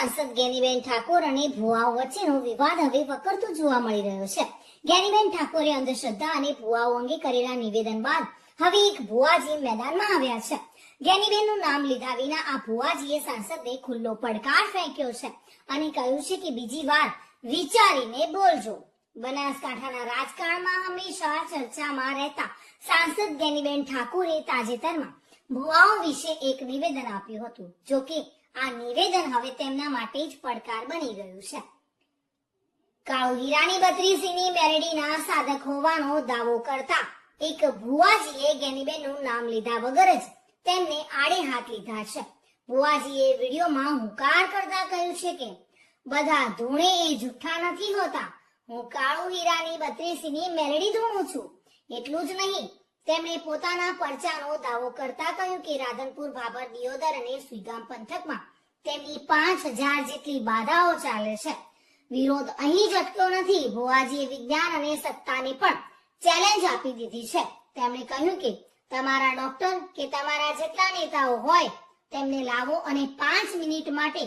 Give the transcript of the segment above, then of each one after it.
સાંસદ ગેનીબેન ઠાકોર અને ભુવાઓ વચ્ચેનો વિવાદ હવે વકરતો જોવા મળી રહ્યો છે. ગેનીબેન ઠાકોરે અંધશ્રદ્ધા અને ભુવાઓ અંગે કરેલા નિવેદન બાદ હવે એક ભુવાજી મેદાનમાં આવ્યા છે. ગેનીબેનનું નામ લીધા વિના આ ભુવાજીએ સાંસદને ખુલ્લો પડકાર ફેંક્યો છે અને કહ્યું છે કે બીજી વાર વિચારીને બોલજો. બનાસકાંઠાના રાજકારણમાં હંમેશા ચર્ચામાં રહેતા સાંસદ ગેનીબેન ઠાકોરે તાજેતરમાં ભુવાઓ વિશે એક નિવેદન આપ્યું હતું. જો કે આ નિવેદન હવે તેમના માટે જ પડકાર બની ગયું છે. કાળુ હીરાની બત્રીસીની મેરેડીના સાધક હોવાનો દાવો કરતા એક ભુવાજીએ ગેનીબેનનું નામ લીધા વગર જ તેમને આડે હાથ લીધા છે. ભુવાજીએ વિડીયોમાં હુંકાર કરતા કહ્યું છે કે, બધા ધૂણે એ જુઠ્ઠા નથી હોતા. હું કાળુ હીરાની બત્રીસીની મેરેડી ધૂણું છું. એટલું જ નહીં તેમણે પોતાના પરચાનો દાવો કરતા કહ્યું કે રાધનપુર ભાભર દિયોદર અને સુઈગામ પંથકમાં તેમની પાંચ હજાર જેટલી બાધાઓ ચાલે છે. વિરોધ અહીં જ અટક્યો નથી. ભુવાજીએ વિજ્ઞાન અને સત્તાને પણ ચેલેન્જ આપી દીધી છે. તેમણે કહ્યું કે તમારા ડોક્ટર કે તમારા જેટલા નેતાઓ હોય, તેમને લાવો અને પાંચ મિનિટ માટે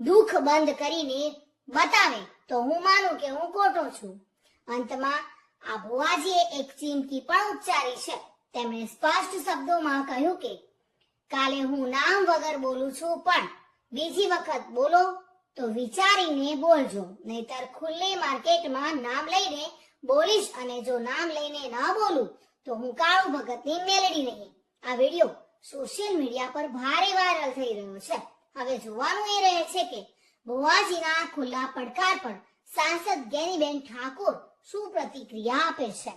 દુઃખ બંધ કરીને બતાવે. તો હું માનું કે હું ખોટો છું. અંતમાં આ ભુવાજીએ એક ચીમકી પણ ઉચ્ચારી છે. તેમણે સ્પષ્ટ શબ્દોમાં કહ્યું કે, કાલે હું નામ વગર બોલું છું, પણ બીજી વખત બોલો તો વિચારીને બોલજો. નહીતર ખુલ્લે માર્કેટમાં નામ લઈને બોલીશ અને જો નામ લઈને ન બોલું, તો હું કાળુ ભગતની મેલડી નહીં. આ વિડિયો સોશિયલ મીડિયા પર ભારે વાયરલ થઈ રહ્યો છે. હવે જોવાનું એ રહે છે કે ભુવાજીના ખુલ્લા પડકાર પર સાંસદ ગેનીબેન ઠાકોર શું પ્રતિક્રિયા આપે છે?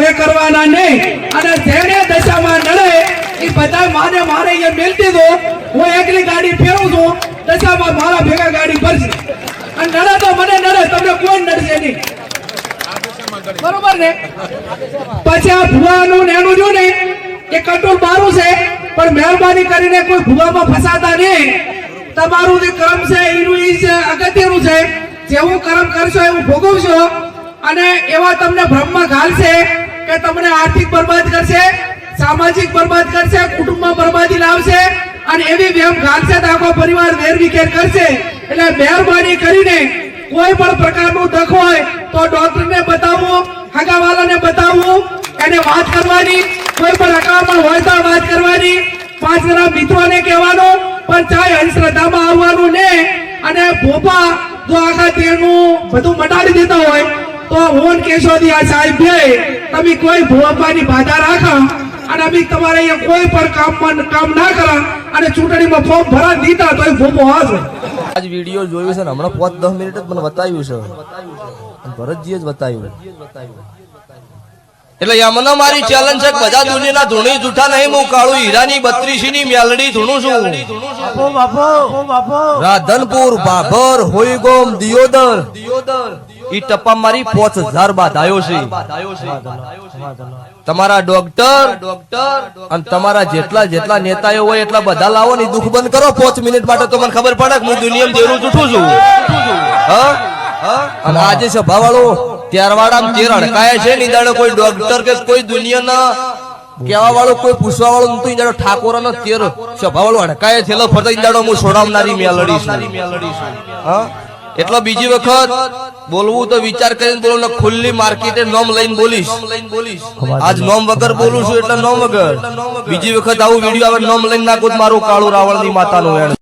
એ કરવાના નહીં. અને જેને દશામાં નડે, એ બધા માને મારે અહીંયા મેલતી દો હું એકલી ગાડી ફેરવું છું, દશામાં મારા ભેગા ગાડી ભરશે. અને નડે તો મને નડે, તમને કોઈ નડશે નહીં. બરોબર ને પછી આ ભુવાનું ને એનું જો ને, કે કંટ્રોલ મારું છે, પણ મહેરબાની કરીને કોઈ ભુવામાં ફસાતા નહીં તમારું જે કર્મ છે, એનું ઈ છે, અગત્યનું છે. જેવું કર્મ કરશો, એવું ભોગવશો. અને એવા તમને ભ્રમમાં ઘાલશે કે તમને આર્થિક બરબાદ કરશે, સામાજિક બરબાદ કરશે, કુટુંબમાં બરબાદી લાવશે, અને એવી વેમ ઘાલશે તો આખો પરિવાર વેર વિખેર કરશે. એટલે મહેરબાની કરીને કોઈ પણ પ્રકારનું દખ હોય તો ડોક્ટરને બતાવવું હગાવાલાને બતાવવું એને વાત કરવાની. કોઈ પણ અકાળમાં હોય તો વાત કરવાની. પાંચ જણા મિત્રોને કહેવાનું, પણ ચાહે અંધશ્રદ્ધામાં આવવાનું ને. અને ભોપા જો આખા તેનું બધું મટાડી દેતા હોય, તો હું કેશોદી આ સાહેબ તમે કોઈ ભોપાની બાધા રાખો. અને અમે તમારે અહીંયા કોઈ પણ કામ કામ ના કરા. અને ચૂંટણીમાં ફોર્મ ભરા દીધા તો એ ભોપો હાજર. આજ વીડિયો જોયું છે ને, હમણાં પાંચ, દસ મિનિટ જ મને બતાવ્યું છે. ભરતજીએ જ બતાવ્યું. એટલે યમનો મારી ચેલેન્જ છે બધા દુનિયાના ધૂણી જૂઠા નહીં, હું કાળું હીરાની બત્રીસી ની મેલડી ધૂણું છું. રાધનપુર, બાભર, હોઈગોમ, દિયોદર. દિયોદર ઈ ટપ્પા મારી પાંચ હજાર બાધાયો છે. તમારા ડોક્ટર ડોક્ટર અને તમારા જેટલા જેટલા નેતાઓ હોય એટલા બધા લાવો ને દુઃખ બંધ કરો. પાંચ મિનિટ માટે તો મને ખબર પડે કે હું દુનિયામાં દેરું જૂઠું છું? અને આજે સભા વાળો ત્યારવાડા તેર અડકાયા છે ની દાડો કોઈ ડોક્ટર કે કોઈ દુનિયાના કેવા વાળો કોઈ પૂછવા વાળો નતું ઈંડાડો ઠાકોર નો તેર સભા વાળો અડકાય છે. ફરતા ઈંડાડો હું છોડાવનારી મેલડી છું. એટલો બીજી વખત બોલવું તો વિચાર કરીને બોલો, ને ખુલ્લી માર્કેટે નોમ લઈને બોલીશ. આજ નોમ વગર બોલું છું એટલે નોમ વગર. બીજી વખત આવું વીડિયો આવે, નોમ લઈને નાખું મારું કાળું રાવણની માતાનું વેણ